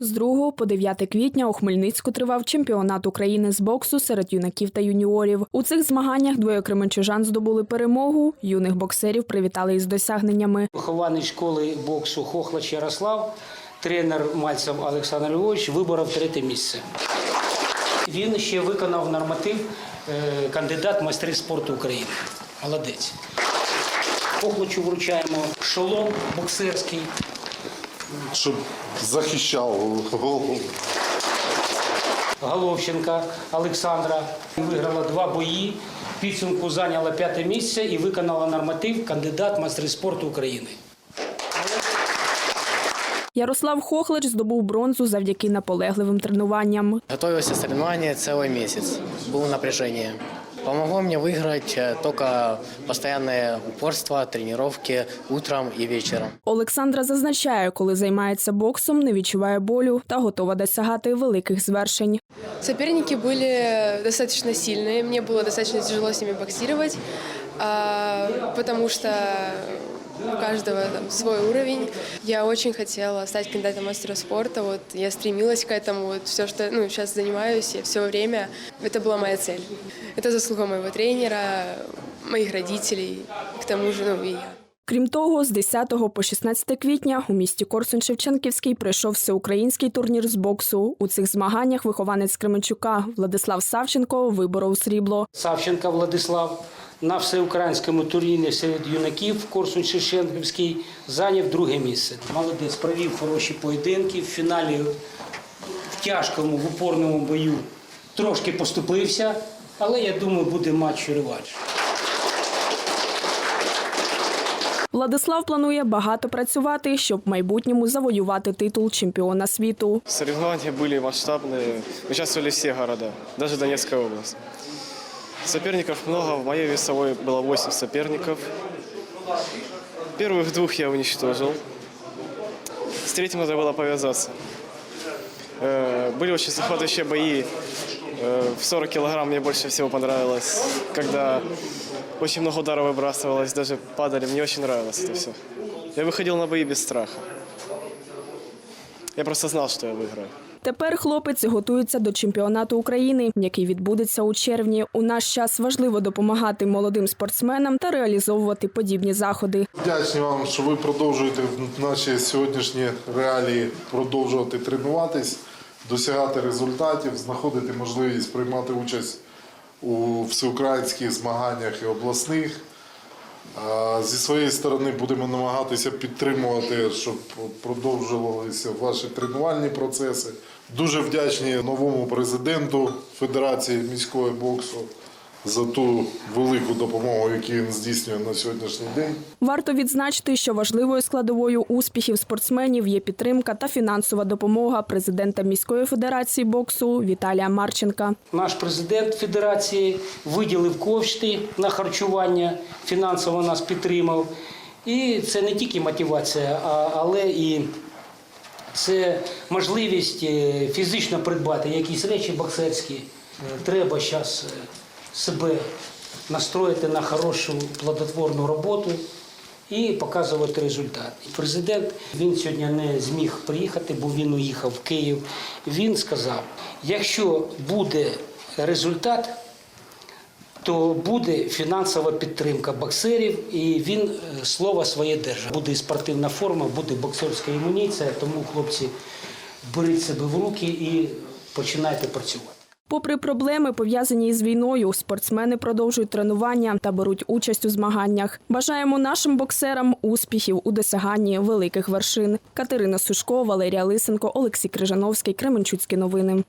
З 2 по 9 квітня у Хмельницьку тривав чемпіонат України з боксу серед юнаків та юніорів. У цих змаганнях двоє кременчужан здобули перемогу. Юних боксерів привітали із досягненнями. Вихованець школи боксу Хохлач Ярослав, тренер Мальцев Олександр Львович виборов третє місце. Він ще виконав норматив е, кандидат майстри спорту України. Молодець. Хохлачу вручаємо шолом боксерський. Щоб захищав голову. Головченка Олександра виграла два бої. Підсумку зайняла п'яте місце і виконала норматив кандидат майстри спорту України. Ярослав Хохлач здобув бронзу завдяки наполегливим тренуванням. Готовился к соревнованию целый месяц. Было напряжение. Помогло мне выиграть э, только постоянное упорство, тренировки утром и вечером. Олександра зазначає, коли займається боксом, не відчуває болю та готова досягати великих звершень. Соперники были достаточно сильные, мне было достаточно тяжело с ними боксировать, а, потому что у каждого там свой уровень. Я очень хотела стать кандидатом в мастера спорта, вот я стремилась к этому, вот все, что ну, сейчас занимаюсь, я все время, это была моя цель. Это заслуга моего тренера, моих родителей, к тому же, ну и я. Крім того, з 10 по 16 квітня у місті Корсунь-Шевченківський пройшов всеукраїнський турнір з боксу. У цих змаганнях вихованець Кременчука Владислав Савченко виборов срібло. Савченка Владислав на всеукраїнському турнірі серед юнаків корсунь шевченківський зайняв друге місце. Молодець провів хороші поєдинки. В фіналі в тяжкому, в упорному бою трошки поступився, але я думаю, буде матч реванш. Владислав планує багато працювати, щоб в майбутньому завоювати титул чемпіона світу. Соревнования были масштабные, участвовали все города, даже Донецкая область. Соперников много, в моей весовой было 8 соперников. Первых двух я уничтожил. С третьим надо было повязаться. Э, Были очень захватывающие бои. Э, В 40 килограмм мне больше всего понравилось, когда очень много ударов выбрасывалось, даже падали. Мне очень нравилось это все. Я выходил на бои без страха. Я просто знал, что я выиграю. Тепер хлопець готується до чемпіонату України, який відбудеться у червні. У наш час важливо допомагати молодим спортсменам та реалізовувати подібні заходи. Вдячні вам, що ви продовжуєте в наші сьогоднішні реалії продовжувати тренуватись, досягати результатів, знаходити можливість приймати участь у всеукраїнських змаганнях і обласних. Зі своєї сторони будемо намагатися підтримувати, щоб продовжувалися ваші тренувальні процеси. Дуже вдячні новому президенту Федерації міського боксу за ту велику допомогу, яку він здійснює на сьогоднішній день. Варто відзначити, що важливою складовою успіхів спортсменів є підтримка та фінансова допомога президента міської федерації боксу Віталія Марченка. Наш президент Федерації виділив кошти на харчування, фінансово нас підтримав. І це не тільки мотивація, але і це можливість е, фізично придбати якісь речі боксерські. Е, Треба зараз себе настроїти на хорошу плодотворну роботу і показувати результат. І Президент він сьогодні не зміг приїхати, бо він уїхав в Київ. Він сказав: якщо буде результат, то буде фінансова підтримка боксерів, і він е, слово своє держить. Буде спортивна форма, буде боксерська імуніція, тому хлопці беріть себе в руки і починайте працювати. Попри проблеми, пов'язані з війною, спортсмени продовжують тренування та беруть участь у змаганнях. Бажаємо нашим боксерам успіхів у досяганні великих вершин. Катерина Сушко, Валерія Лисенко, Олексій Крижановський, Кременчуцькі новини.